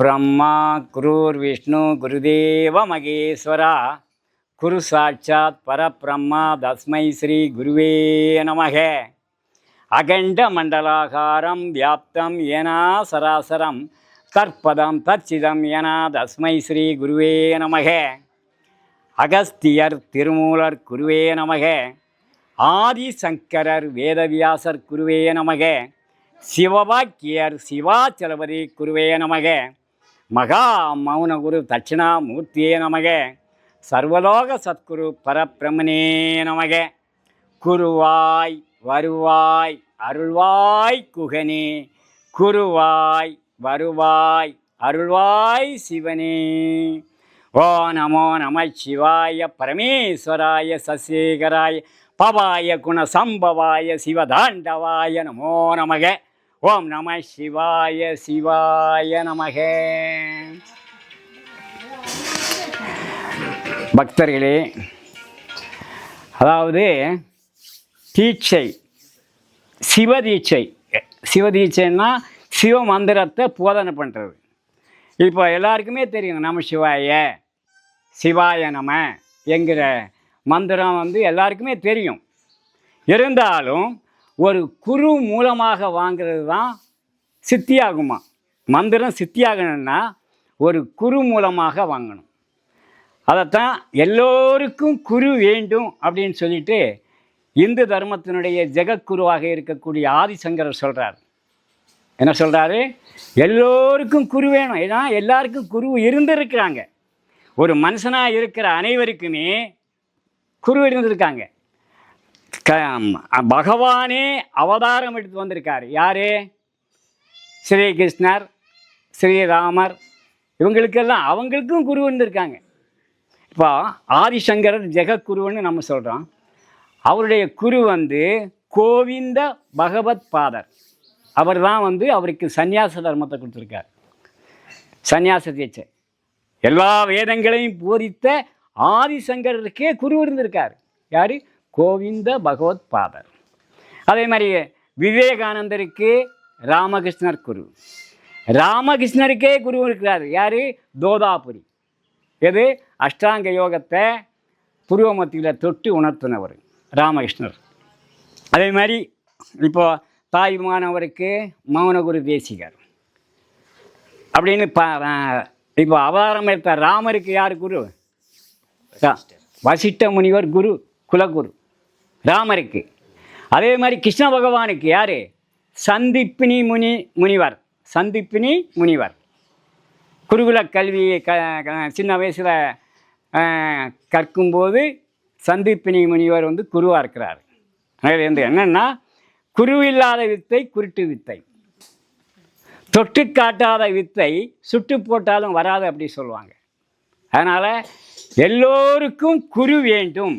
பிரம்மா குரூர் விஷ்ணு குருதேவ மகேஸ்வரா. குரு சாட்சாத் பரபிரம்மா தஸ்மை ஸ்ரீ குருவே நமக. அகண்ட மண்டலாகாரம் வியாப்தம் ஏனா சராசரம் தற்பதம் தச்சிதம் ஏனா தஸ்மை ஸ்ரீ குருவே நமக. அகஸ்தியர் திருமூலர் குருவே நமக. ஆதிசங்கரர் வேதவியாசர் குருவே நமக. சிவபாக்கியர் சிவாச்சலபதி குருவே நமக. மகா மௌனகுரு தட்சிணாமூர்த்தியே நமக. சர்வலோக சத்குரு பரபிரமனே நமக. குருவாய் வருவாய் அருள்வாய் குகனே. குருவாய் வருவாய் அருள்வாய் சிவனே. ஓ நமோ நம சிவாய பரமேஸ்வராய சசேகராய பவாய குணசம்பவாய சிவதாண்டவாய நமோ நமக. ஓம் நம சிவாய சிவாய நமக. பக்தர்களே அதாவது தீட்சை சிவதீட்சை. சிவதீட்சைன்னா சிவ மந்திரத்தை போதனை பண்ணுறது இப்போ எல்லாருக்குமே தெரியும் நம சிவாய சிவாய நம என்கிற மந்திரம் வந்து எல்லாருக்குமே தெரியும். இருந்தாலும் ஒரு குரு மூலமாக வாங்கிறது தான் சித்தியாகுமா? மந்திரம் சித்தியாகணும்னா ஒரு குரு மூலமாக வாங்கணும். அதைத்தான் எல்லோருக்கும் குரு வேண்டும் அப்படின்னு சொல்லிட்டு இந்து தர்மத்தினுடைய ஜெகக்குருவாக இருக்கக்கூடிய ஆதிசங்கரர் சொல்கிறார் என்ன சொல்கிறாரு எல்லோருக்கும் குரு வேணும். ஏன்னா எல்லாருக்கும் குரு இருந்திருக்கிறாங்க. ஒரு மனுஷனாக இருக்கிற அனைவருக்குமே குரு இருந்திருக்காங்க. பகவானே அவதாரம் எடுத்து வந்திருக்கார் யாரு ஸ்ரீகிருஷ்ணர் ஸ்ரீராமர் இவங்களுக்கெல்லாம் அவங்களுக்கும் குரு இருந்திருக்காங்க இப்போ ஆதிசங்கரர் ஜெகக்குருன்னு நம்ம சொல்கிறோம் அவருடைய குரு வந்து கோவிந்த பகவத் பாதர் அவர் தான் வந்து அவருக்கு சந்நியாச தர்மத்தை கொடுத்துருக்கார் சந்நியாச தீட்சை எல்லா வேதங்களையும் போதித்த ஆதிசங்கரருக்கே குரு இருந்திருக்கார் யார் கோவிந்த பகவத் பாதர். அதே மாதிரி விவேகானந்தருக்கு ராமகிருஷ்ணர் குரு. ராமகிருஷ்ணருக்கே குரு இருக்கிறார். யார்? தோதாபுரி. எது? அஷ்டாங்க யோகத்தை புருவமத்தியில் தொட்டு உணர்த்தினவர் ராமகிருஷ்ணர். அதே மாதிரி இப்போ தாய்மானவருக்கு மௌனகுரு தேசிகர். அப்படின்னு பா இப்போ அவதாரம் எடுத்த ராமருக்கு யார் குரு? வசிட்ட வசிஷ்ட முனிவர் குரு குலகுரு. ராமருக்கு. அதே மாதிரி கிருஷ்ண பகவானுக்கு யார்? சந்திப்பினி முனி முனிவர். சந்திப்பினி முனிவர். குருகுல கல்வி க சின்ன வயசில் கற்கும்போது சந்திப்பினி முனிவர் வந்து குருவாக இருக்கிறார். அதில் வந்து என்னென்னா குரு இல்லாத வித்தை குருட்டு வித்தை. தொட்டு காட்டாத வித்தை சுட்டு போட்டாலும் வராது அப்படி சொல்லுவாங்க. அதனால் எல்லோருக்கும் குரு வேண்டும்.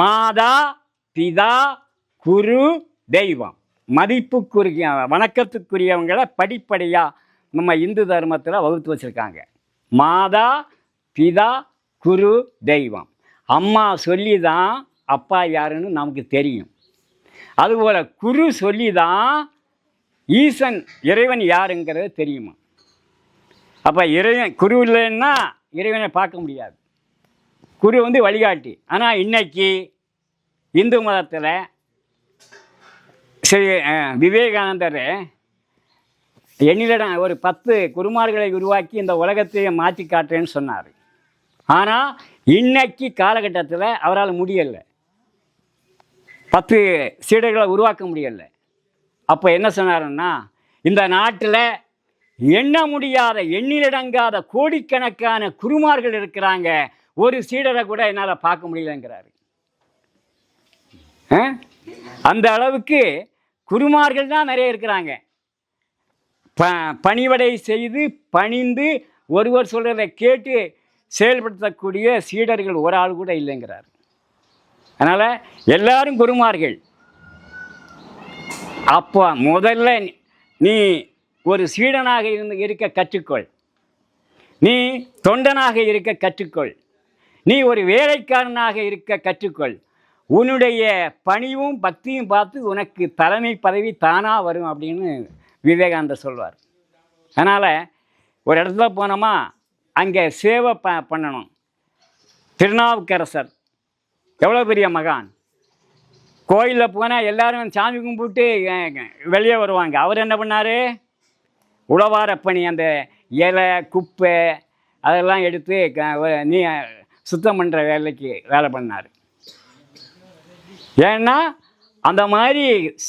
மாதா பிதா குரு தெய்வம். மதிப்புக்குரிய வணக்கத்துக்குரியவங்களை படிப்படியாக நம்ம இந்து தர்மத்தில் வகுத்து வச்சுருக்காங்க. மாதா பிதா குரு தெய்வம். அம்மா சொல்லி தான் அப்பா யாருன்னு நமக்கு தெரியும். அதுபோல் குரு சொல்லி தான் ஈசன் இறைவன் யாருங்கிறது தெரியுமா? அப்போ இறைவன் குரு இல்லைன்னா இறைவனை பார்க்க முடியாது. குரு வந்து வழிகாட்டி. ஆனால் இன்னைக்கு இந்து மதத்தில் ஸ்ரீ விவேகானந்தர் என்னிடம் ஒரு பத்து குருமார்களை உருவாக்கி இந்த உலகத்தையே மாற்றி காட்டுறேன்னு சொன்னார். ஆனால் இன்னைக்கு காலகட்டத்தில் அவரால் முடியலை. பத்து சீடர்களை உருவாக்க முடியலை. அப்போ என்ன சொன்னாருன்னா இந்த நாட்டில் எண்ண முடியாத எண்ணிலடங்காத கோடிக்கணக்கான குருமார்கள் இருக்கிறாங்க. ஒரு சீடரை கூட என்னால் பார்க்க முடியலங்கிறாரு. ஆ? அந்த அளவுக்கு குருமார்கள் தான் நிறைய இருக்கிறாங்க. ப பணிவடை செய்து பணிந்து ஒருவர் சொல்கிறத கேட்டு செயல்படுத்தக்கூடிய சீடர்கள் ஒரு ஆள் கூட இல்லைங்கிறார். அதனால் எல்லாரும் குருமார்கள். அப்போ முதல்ல நீ ஒரு சீடனாக இருந்து இருக்க கற்றுக்கொள். நீ தொண்டனாக இருக்க கற்றுக்கொள். நீ ஒரு வேலைக்காரனாக இருக்க கற்றுக்கொள். உன்னுடைய பணியும் பக்தியும் பார்த்து உனக்கு தலைமை பதவி தானாக வரும் அப்படின்னு விவேகானந்தர் சொல்வார். அதனால் ஒரு இடத்துல போனோமா அங்கே சேவை ப பண்ணணும். திருநாவுக்கரசர் எவ்வளோ பெரிய மகான். கோயிலில் போனால் எல்லாரும் சாமி கும்பிட்டு வெளியே வருவாங்க. அவர் என்ன பண்ணார்? உழவார பணி அந்த இலை குப்பை அதெல்லாம் எடுத்து க- வ- நீ சுத்தம் பண்ணுற வேலைக்கு வேலை பண்ணார். ஏன்னா அந்த மாதிரி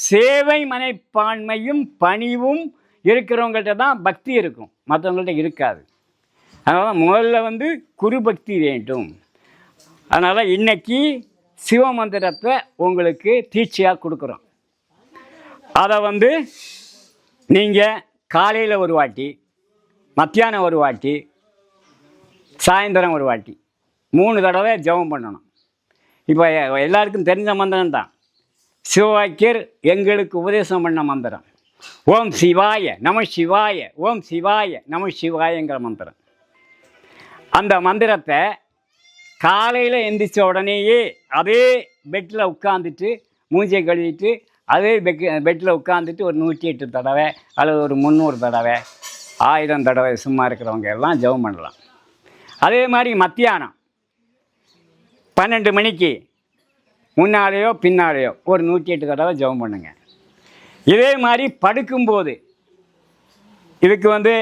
சேவை மனைப்பான்மையும் பணிவும் இருக்கிறவங்கள்ட்ட தான் பக்தி இருக்கும். மற்றவங்கள்ட்ட இருக்காது. அதனால் முதல்ல வந்து குரு பக்தி வேண்டும். அதனால் இன்னைக்கு சிவமந்திரத்தை உங்களுக்கு தீட்சையாக கொடுக்குறோம். அதை வந்து நீங்கள் காலையில் ஒரு வாட்டி மத்தியானம் ஒரு வாட்டி சாயந்தரம் ஒரு வாட்டி மூணு தடவை ஜெபம் பண்ணணும். இப்போ எல்லாருக்கும் தெரிஞ்ச மந்திரம் தான். சிவவாக்கியர் எங்களுக்கு உபதேசம் பண்ண மந்திரம். ஓம் சிவாய நம சிவாய ஓம் சிவாய நம சிவாயங்கிற மந்திரம். அந்த மந்திரத்தை காலையில் எந்திரிச்ச உடனேயே அதே பெட்டில் உட்காந்துட்டு மூஞ்சியை கழுவிட்டு அதே பெக் பெட்டில் உட்காந்துட்டு ஒரு நூற்றி எட்டு தடவை அல்லது ஒரு முந்நூறு தடவை ஆயிரம் தடவை சும்மா இருக்கிறவங்க எல்லாம் ஜெபம் பண்ணலாம். அதே மாதிரி மத்தியானம். பன்னெண்டு மணிக்கு முன்னாலேயோ பின்னாலேயோ ஒரு நூற்றி எட்டு தடவை ஜெபம் பண்ணுங்க. இதே மாதிரி படுக்கும்போது இதுக்கு வந்து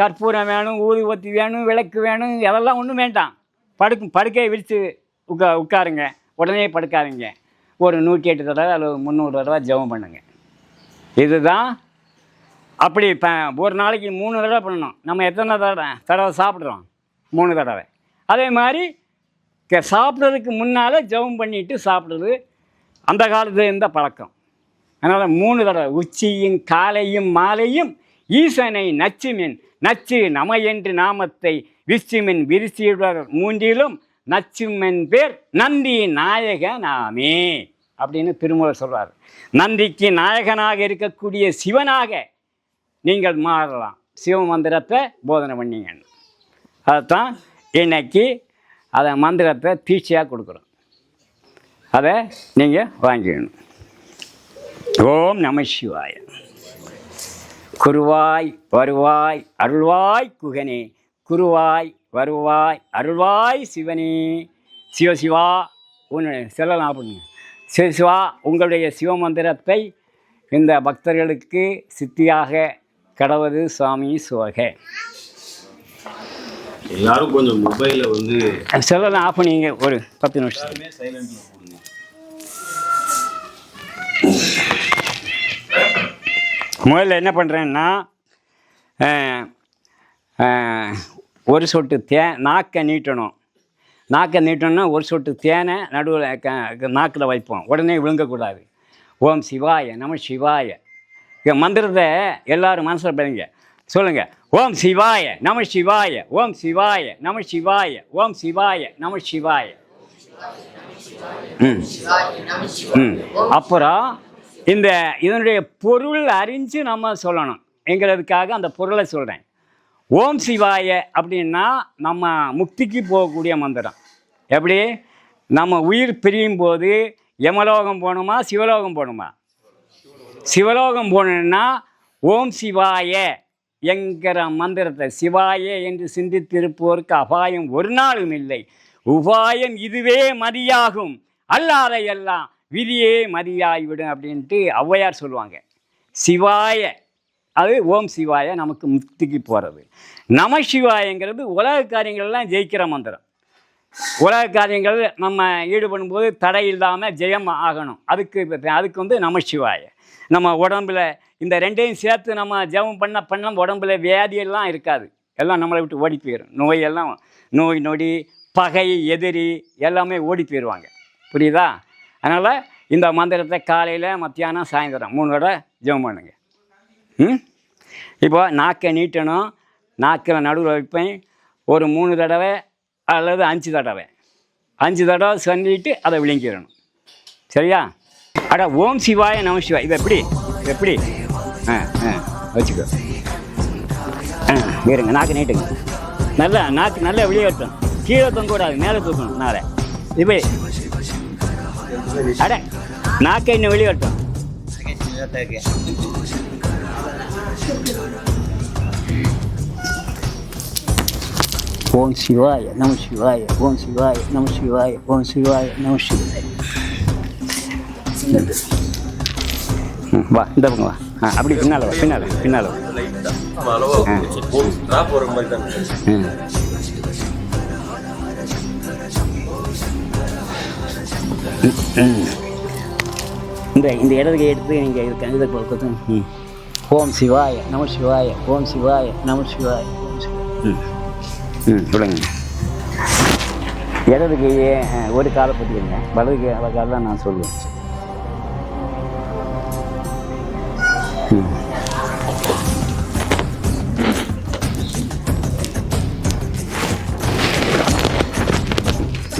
கற்பூரம் வேணும் ஊதுபத்தி வேணும் விளக்கு வேணும் அதெல்லாம் ஒன்றும் வேண்டாம். படுக்கும் படுக்கையை விரித்து உட்கா உட்காருங்க. உடனே படுக்காதீங்க. ஒரு நூற்றி எட்டு தடவை அல்லது முந்நூறு தடவை ஜெபம் பண்ணுங்க. இதுதான் அப்படி இப்போ ஒரு நாளைக்கு மூணு தடவை பண்ணணும். நம்ம எத்தனை தடவை? தடவை சாப்பிட்றோம். மூணு தடவை. அதே மாதிரி சாப்பிட்றதுக்கு முன்னால் ஜெபம் பண்ணிட்டு சாப்பிட்றது. அந்த காலத்துல இருந்த பழக்கம். அதனால் மூணு தடவை உச்சியும் காலையும் மாலையும் ஈசனை நச்சுமின் நச்சு நம என்று நாமத்தை விச்சுமின் விரிசியுடர் மூன்றிலும் நச்சுமென் பேர் நந்தி நாயக நாமே அப்படின்னு திருமூலர் சொல்கிறார் நந்திக்கு நாயகனாக இருக்கக்கூடிய சிவனாக நீங்கள் மாறலாம். சிவ மந்திரத்தை போதனை பண்ணீங்கன்னு. அதைத்தான் இன்னைக்கு அதை மந்திரத்தை தீட்சையாக கொடுக்குறோம் அதை நீங்கள் வாங்கிக்கணும். ஓம் நம சிவாய. குருவாய் வருவாய் அருள்வாய் குகனே. குருவாய் வருவாய் அருள்வாய் சிவனே. சிவசிவா உன்னுடைய செல்லலாம் அப்படிங்க சிவசிவா உங்களுடைய சிவமந்திரத்தை இந்த பக்தர்களுக்கு சித்தியாக கடவுது சுவாமி சுவக. எல்லாரும் கொஞ்சம் மொபைலை வந்து செல்லலாம் ஆஃப் பண்ணிங்க ஒரு பத்து நிமிஷம். முதல்ல என்ன பண்ணுறேன்னா ஒரு சொட்டு தே நாக்கை நீட்டணும். நாக்கை நீட்டணும்னா ஒரு சொட்டு தேனை நடுவில் க நாக்கில் வைப்போம். உடனே விழுங்கக்கூடாது. ஓம் சிவாய நம சிவாய. மந்திரத்தை எல்லாரும் மனசில் படிங்க. சொல்லுங்கள் ஓம் சிவாய நம சிவாய ஓம் சிவாய நம சிவாய ஓம் சிவாய நம சிவாய. ம். ம். அப்புறம் இந்த இதனுடைய பொருள் அறிஞ்சு நம்ம சொல்லணும். எங்கிறதுக்காக அந்த பொருளை சொல்கிறேன் ஓம் சிவாய அப்படின்னா நம்ம முக்திக்கு போகக்கூடிய மந்திரம். எப்படி? நம்ம உயிர் பிரியும் போது யமலோகம் போகணுமா சிவலோகம் போகணுமா? சிவலோகம் போகணுன்னா ஓம் சிவாய என்கிற மந்திரத்தை சிவாயே என்று சிந்தித்திருப்போருக்கு அபாயம் ஒரு நாளும் இல்லை. உபாயம் இதுவே மதியாகும். அல்லாத எல்லாம் விதியே மதியாகிவிடும் அப்படின்ட்டு ஔவையார் சொல்லுவாங்க. சிவாய அது ஓம் சிவாய நமக்கு முக்திக்கு போகிறது நம சிவாயங்கிறது உலக காரியங்கள்லாம் ஜெயிக்கிற மந்திரம். உலக காரியங்கள் நம்ம ஈடுபடும் போது தடை இல்லாமல் ஜெயம் ஆகணும். அதுக்கு அதுக்கு வந்து நமசிவாய நம்ம உடம்புல இந்த ரெண்டையும் சேர்த்து நம்ம ஜெபம் பண்ண பண்ண உடம்புல வியாதியெல்லாம் இருக்காது. எல்லாம் நம்மளை விட்டு ஓடி போயிடும் நோயெல்லாம் நோய் நொடி பகை எதிரி எல்லாமே ஓடி போயிடுவாங்க புரியுதா? அதனால் இந்த மந்திரத்தை காலையில் மத்தியானம் சாயந்தரம் மூணு தடவை ஜெபம் பண்ணுங்க. ம்? இப்போ நாக்கை நீட்டணும். நாக்கில் நடுவில் வைப்பேன். ஒரு மூணு தடவை அல்லது அஞ்சு தடவை. அஞ்சு தடவை சொல்லிட்டு அதை விழுங்கிடணும் சரியா? அட ஓம் சிவாய நம சிவாய். இது எப்படி? எப்படி? ஆ ஆ. வச்சுக்கோ. ஆ இருங்க நாக்கு நீட்டுங்க. நல்லா நாக்கு நல்லா வெளியே வரட்டும் கீழே தொங்கக்கூடாது மேலே தூக்கணும் நாளை. இப்போ அட நாக்கை இன்னும் வெளியே வரட்டும் ஓம் சிவாய நம சிவாய ஓம் சிவாய நம சிவாய ஓம் சிவாய நம சிவாய. வா இந்த பக்கம் வா. அப்படி பின்னால் பின்னால் பின்னால். இந்த இந்த இடத்துக்கு எடுத்து நீங்கள் இது கணித ம். ஓம் சிவாய நம சிவாய ஓம் சிவாய நம சிவாய ம். ம் சொல்லுங்க. இடதுக்கு ஒரு காலை பற்றிக்கங்க வலதுக்கு அந்த காலை தான் நான் சொல்லுவேன்.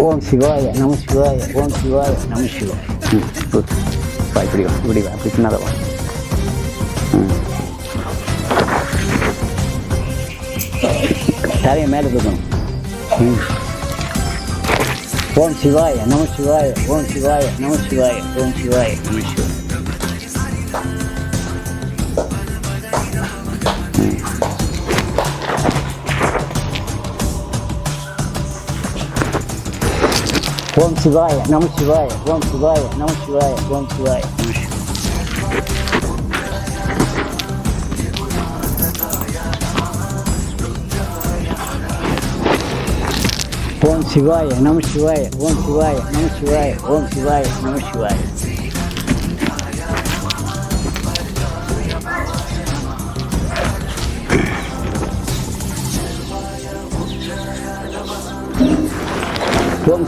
ஓம் சிவாய நம சிவாய ஓம் சிவாய நம சிவாய ம் குட் வா இப்படி வா இப்படி வா அப்படி பின்னால வா ம் தலையை மேலே தூக்கணும் ம் ஓம் சிவாய நம சிவாய ஓம் சிவாய நம சிவாய ஓம் சிவாய நம சிவாய Bom de Goiás, não me chuveia, bom de não me chuveia, bom de Bom de não vamos chuveia, bom de não me bom não me.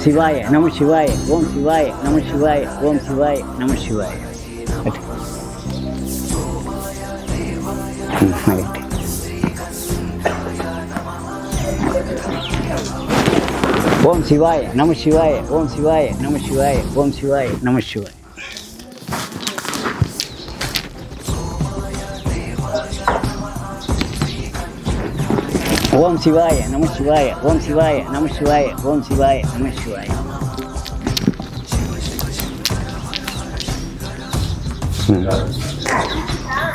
சிவாய நம சிவாய ம், ஆகட்டும். ஓம் சிவாய நம சிவாய ஓம் சிவாய நம சிவாய ஓம் சிவாய நம சிவாய ஓம் சிவாய நம சிவாய ஓம் சிவாய நம சிவாய ஓம் சிவாய நம சிவாய ஓம் சிவாய நம சிவாய ஓம் சிவாய நம சிவாய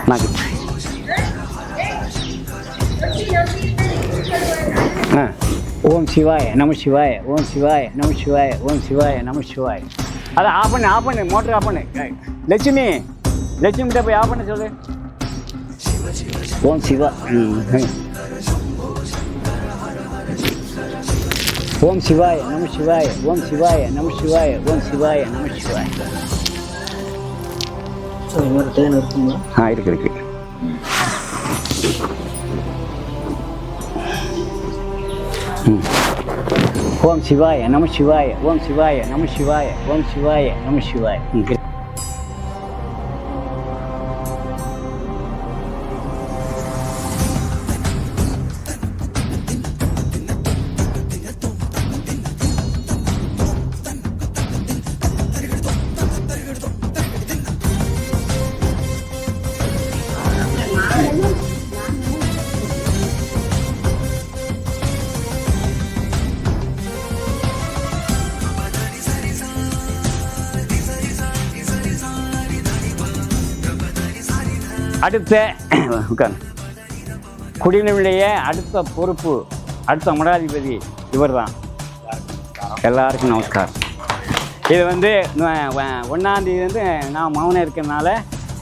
నాకు ఓం శివాయ నమ శివాయ ఓం శివాయ నమ శివాయ ఓం శివాయ నమ శివాయ అలా ఆపండి ఆపండి మోటార్ ఆపండి లక్ష్మి లక్ష్మి డబ్బై ఆపండి చూడు ఓం శివ ஓம் சிவாய நம சிவாய ஓம் சிவாய நம சிவாய ஓம் சிவாய நம சிவாய. ஆ இருக்கு இருக்கு. ஓம் சிவாய நம சிவாய ஓம் சிவாய நம சிவாய ஓம் சிவாய நம சிவாய. அடுத்த குடிநீருடைய அடுத்த பொறுப்பு அடுத்த மடாதிபதி இவர்தான். எல்லாருக்கும் நமஸ்காரம் இது வந்து ஒன்றாந்தேதி வந்து நான் மௌனம் இருக்கிறதுனால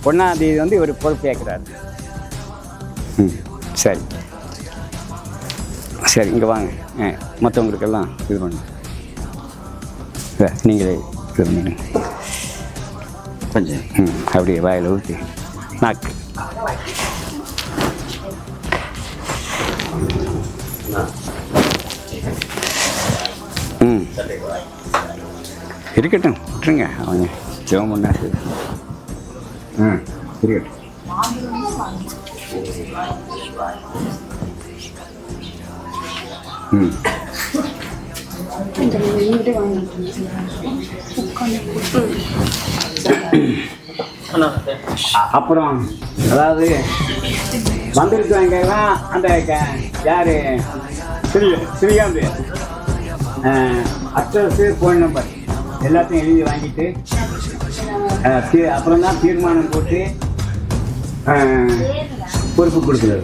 ஒன்றாந்தேதி வந்து இவர் பொறுப்பு ஏற்கிறார். ம் சரி. சரி இங்கே வாங்க. ஆ மற்றவங்களுக்கெல்லாம் இது பண்ணுங்க நீங்களே இது பண்ணுங்க. கொஞ்சம். ம் அப்படியே வாயில் ஊற்றி நாக்கு. ம். இருக்கட்டும் விட்டுருங்க. அவங்க ஜெபம் பண்ணா சரி ம். இருக்கட்டும் ம் அப்புறம் அதாவது வந்திருக்கவங்கெல்லாம் அந்த க- யாரு? Sri Srikanth address phone number எல்லாத்தையும் எழுதி வாங்கிட்டு அப்புறம் தான் தீர்மானம் போட்டு பொறுப்பு கொடுக்குறது.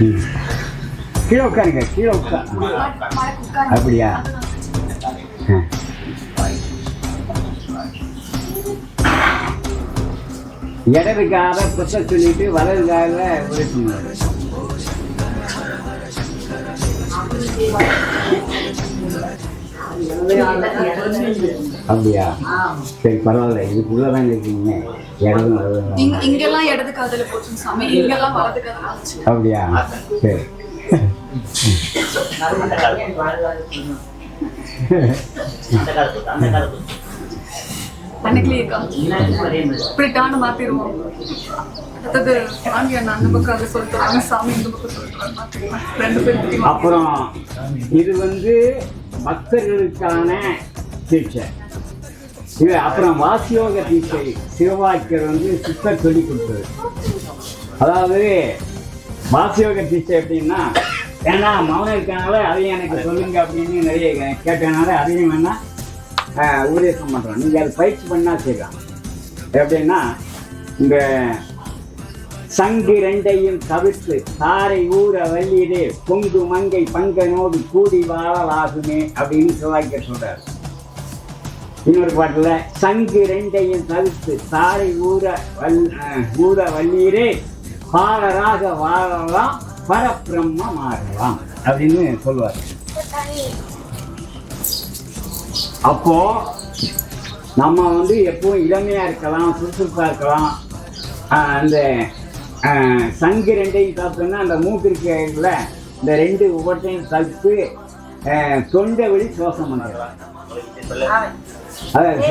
ம். கீழே உட்காருங்க கீழே உட்கார் அப்படியா? இடது கால குத்த சொல்லிட்டு வலது கால அப்படியா? சரி பரவாயில்ல. இதுக்குள்ளதான் இருக்கீங்க. இங்க இங்கெல்லாம் இடது காதுல போச்சு சாமி. இங்கெல்லாம் வலது காதுல போச்சு அப்படியா? சரி. அன்னைக்கு இப்படிட்டான்னு மாத்திடுவோம். அடுத்தது வாங்கி அண்ணா அந்த பக்கம் அதை சொல்லிட்டு சாமி இந்த பக்கம் சொல்லிட்டு ரெண்டு பேரும் அப்புறம் இது வந்து பக்தர்களுக்கான தீட்சை. இது அப்புறம் வாசியோக தீட்சை. சிவவாக்கியர் வந்து சித்தர் சொல்லி கொடுத்தது. அதாவது வாசியோக தீட்சை அப்படின்னா ஏன்னா மௌனம் இருக்கனால அதையும் எனக்கு சொல்லுங்க அப்படின்னு நிறைய கேட்டனால அதையும் வேணா உபதேசம் பண்ணுறோம் நீங்கள் அதை பயிற்சி பண்ணால் செய்யலாம். எப்படின்னா இந்த சங்கு ரெண்டையும் தவிர்த்து தாரை ஊற வள்ளியதே பொங்கு மங்கை பங்கனோடு கூடி வாழலாகுமே அப்படின்னு சிவாய்க்கர் சொல்றாரு. இன்னொரு பாட்டுல சங்கு ரெண்டையும் தவிர்த்து தாரை ஊற வல் அஹ், ஊற வள்ளீரே பாலராக வாழலாம் பரபிரம்ம மாறலாம் அப்படின்னு சொல்லுவார் அப்போ நம்ம வந்து எப்பவும் இளமையா இருக்கலாம் சுறுசுறுப்பா இருக்கலாம். அந்த சங்கு ரெண்டையும் சாப்பிட்டோம்னா அந்த மூக்கு இருக்குல்ல இந்த ரெண்டு ஒவ்வொருத்தையும் தடுத்து தொண்டை வழி சுவாசம் பண்ணிடலாம் அதாவது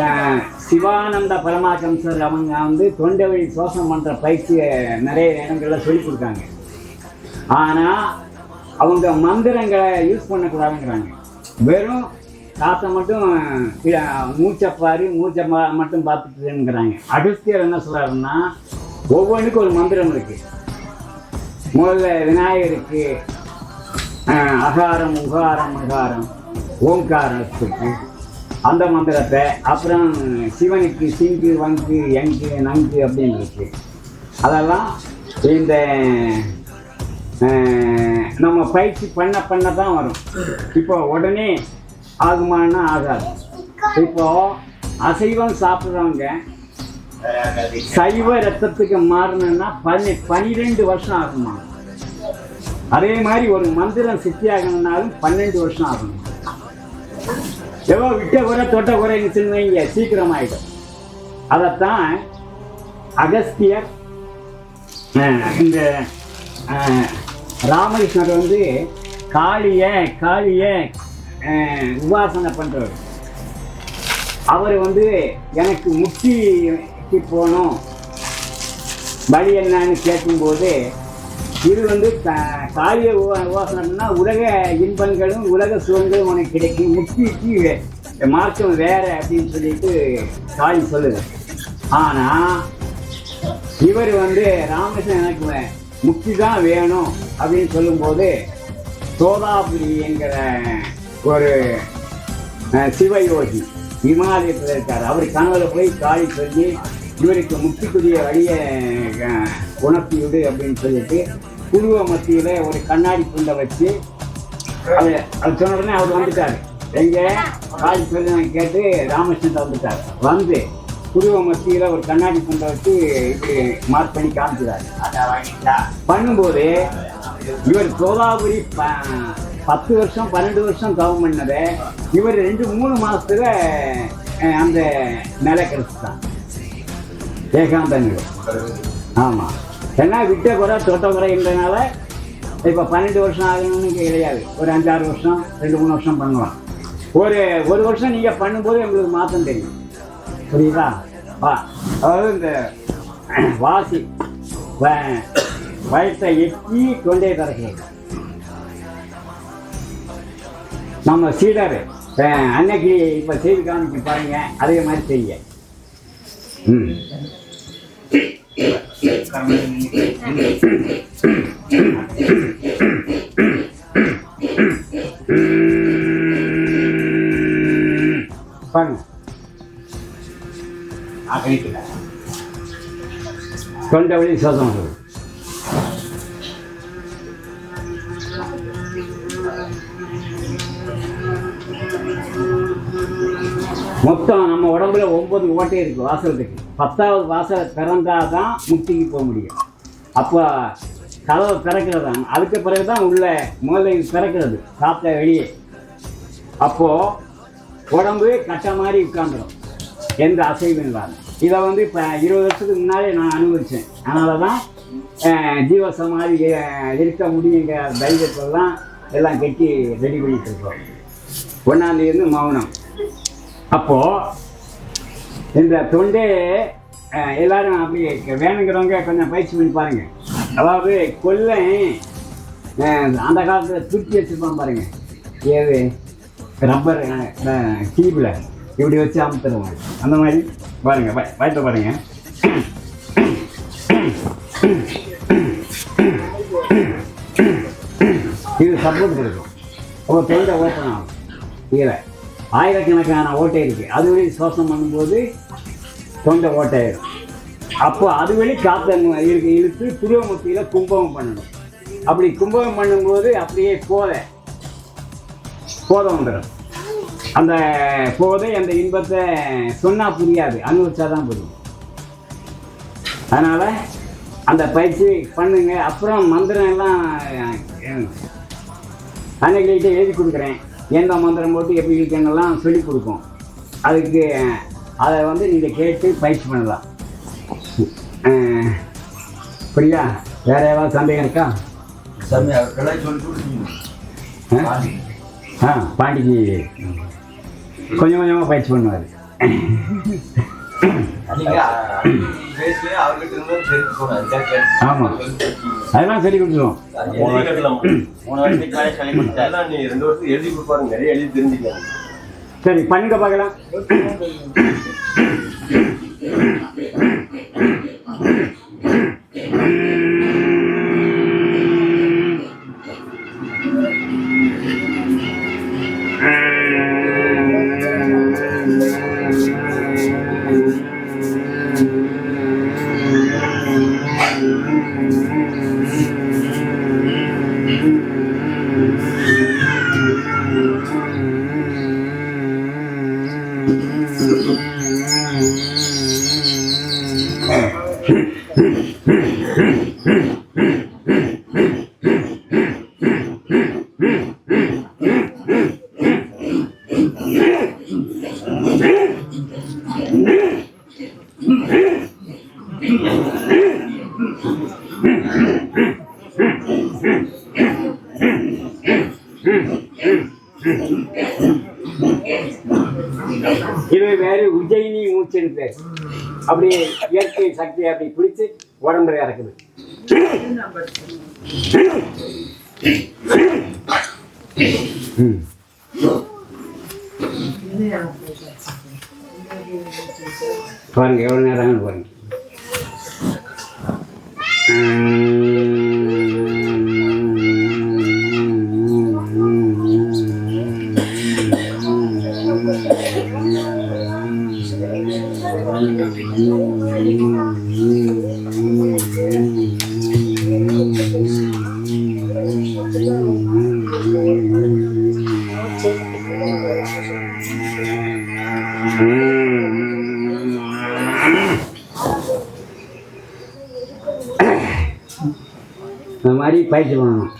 சிவானந்த பரமாசம்சர் அவங்க வந்து தொண்டை வழி சுவாசம் பண்ணுற பயிற்சியை நிறைய இடங்கள்ல சொல்லி கொடுத்தாங்க. ஆனால் அவங்க மந்திரங்களை யூஸ் பண்ணக்கூடாதுங்கிறாங்க. வெறும் காற்றை மட்டும் மூச்சை பாரு மூச்சை மட்டும் பார்த்துட்டுங்கிறாங்க அகஸ்தியர் என்ன சொல்கிறாருன்னா ஒவ்வொன்றுக்கும் ஒரு மந்திரம் இருக்கு. முதல்ல விநாயகருக்கு அகாரம் உகாரம் மகாரம் ஓங்காரம் இருக்கு அந்த மந்திரத்தை அப்புறம் சிவனுக்கு சிங்கு வங்கு எங்கு நங்கு அப்படின்னு இருக்கு. அதெல்லாம் இந்த நம்ம பயிற்சி பண்ண பண்ண தான் வரும். இப்போ உடனே ஆகுமானா ஆகாது. இப்போ அசைவம் சாப்பிட்றவங்க சைவ ரத்தத்துக்கு மாறணும்னா பனி பனிரெண்டு வருஷம் ஆகுமா? அதே மாதிரி ஒரு மந்திரம் சித்தி ஆகணும்னாலும் பன்னெண்டு வருஷம் ஆகணும் எவ்வளோ விட்ட குறை தொட்ட குறைன்னு வைங்க சீக்கிரம் ஆகிடும் அதைத்தான் அகஸ்தியர் அஹ், இந்த ராமகிருஷ்ணர் வந்து காளிய காளிய உபாசனை பண்ணுறவர் அவர் வந்து எனக்கு முக்திக்கு போகணும். வழி என்னன்னு கேட்கும்போது இது வந்து த காரிய உபாசனம்னா உலக இன்பங்களும் உலக சுகங்களும் உனக்கு கிடைக்கும். முக்திக்கு மார்க்கம் வேறு அப்படின்னு சொல்லிட்டு காளி சொல்லுது. ஆனால் இவர் வந்து ராமகிருஷ்ணன் எனக்கு முக்தி தான் வேணும் அப்படின்னு சொல்லும்போது சோதாபுரி என்கிற ஒரு சிவயோகி இமாலயத்தில் இருக்கார். அவர் கனவுல போய் காளி சொல்லி இவருக்கு முக்திக்குரிய வழியை உணர்த்தி விடு அப்படின்னு சொல்லிட்டு புருவ மத்தியில் ஒரு கண்ணாடி குண்டை வச்சு அது அது சொன்ன உடனே அவர் வந்துட்டார். எங்கே? காளி சொல்லி நான் கேட்டு ராமகிருஷ்ணன் வந்துட்டார். வந்து புருவ மத்தியில் ஒரு கண்ணாடி குண்டை வச்சு இப்படி மார்க் பண்ணி காமிக்கிறார். பண்ணும்போது இவர் சோதாபுரி பத்து வருஷம் பன்னெண்டு வருஷம் தவம் பண்ணதை இவர் ரெண்டு மூணு மாசத்துல அந்த நிலை கிடைச்சிட்டான் ஏகாந்தங்கள் ஆமா. ஏன்னா விட்ட குறை தொட்ட குறைன்றனால இப்போ பன்னெண்டு வருஷம் ஆகணும்னு கிடையாது. ஒரு அஞ்சாறு வருஷம் ரெண்டு மூணு வருஷம் பண்ணலாம். ஒரு ஒரு வருஷம் நீங்கள் பண்ணும்போது எங்களுக்கு மாற்றம் தெரியும். புரியுதா? வா. அதாவது இந்த வாசி வ- வயத்தை எட்டி கொண்டே திறக்கிறது நம்ம சீடர். அன்னைக்கு இப்போ செய்து காமிச்சு பாருங்க. அதே மாதிரி செய்ய. ம். பாருங்க. தொண்டை வழி சுவாசம் மொத்தம் நம்ம உடம்புல ஒன்பது ஓட்டை இருக்கு வாசலுக்கு பத்தாவது வாசல் திறந்தா தான் முக்திக்கு போக முடியும். அப்போ கதவை திறக்கிறது தான் அதுக்கு பிறகு தான் உள்ள முதல்ல திறக்கிறது சாப்பிட்ட வெளியே. அப்போது உடம்பு கட்ட மாதிரி உட்காந்துடும் எந்த அசைவும் இல்லாமல் இதை வந்து இப்போ இருபது வருஷத்துக்கு முன்னாலே நான் அனுபவித்தேன் அதனால தான் ஜீவசமாதி ஜீவ இருக்க முடியுங்கிற தைரியத்தெல்லாம் எல்லாம் கட்டி ரெடி பண்ணிட்டு இருக்கோம். ஒன்றாந்தேதி மௌனம். அப்போது இந்த தொண்டே எல்லாரும் அப்படி வேணுங்கிறவங்க கொஞ்சம் பயிற்சி பண்ணி பாருங்கள் அதாவது கொள்ளை அந்த காலத்தில் துருத்தி வச்சுருப்பான் பாருங்க. ஏது? ரப்பர் டீப்பில் இப்படி வச்சு அமுத்துருவாங்க அந்த மாதிரி. பாருங்க வ- வயிற்ற பாருங்க. இது சப்போர்ட் கொடுக்கும். அப்போ தொண்டை ஓப்பன் ஆகும். கீழே. ஆயிரக்கணக்கான ஓட்டை இருக்குது அது வழி சுவாசம் பண்ணும்போது தொண்டை ஓட்டையிடும். அப்போ அது வழி காற்றை இருக்கு இழுத்து துருவமுத்தியில் கும்பகம் பண்ணணும். அப்படி கும்பகம் பண்ணும்போது அப்படியே போதை போதை வந்துடும். அந்த போதை அந்த இன்பத்தை சொன்னால் புரியாது. அனுபவிச்சா தான் புரியும். அதனால் அந்த பயிற்சி பண்ணுங்க. அப்புறம் மந்திரம் எல்லாம் அன்னைக்கிட்ட எழுதி கொடுக்குறேன். எந்த மந்திரம் போட்டு எப்படி இருக்கங்கெல்லாம் சொல்லி கொடுக்கும். அதுக்கு அதை வந்து நீங்கள் கேட்டு பயிற்சி பண்ணலாம். அஹ், புரியுதா? வேற ஏதாவது சந்தேகம் இருக்கா? ஆ? பாண்டிக்கு கொஞ்சம் கொஞ்சமாக பயிற்சி பண்ணுவார். ஆமா. அதெல்லாம் சொல்லி கொடுத்துருவோம். மூணு வருஷத்துக்கு ரெண்டு வருஷம் எழுதி கொடுப்பாரு நிறைய எழுதி தெரிஞ்சுக்கலாம். சரி பண்ணுங்க பார்க்கலாம். இது சக்தியை அப்படி பிடிச்சு உடம்புல இறக்குது. பயிற்சி பண்ணணும்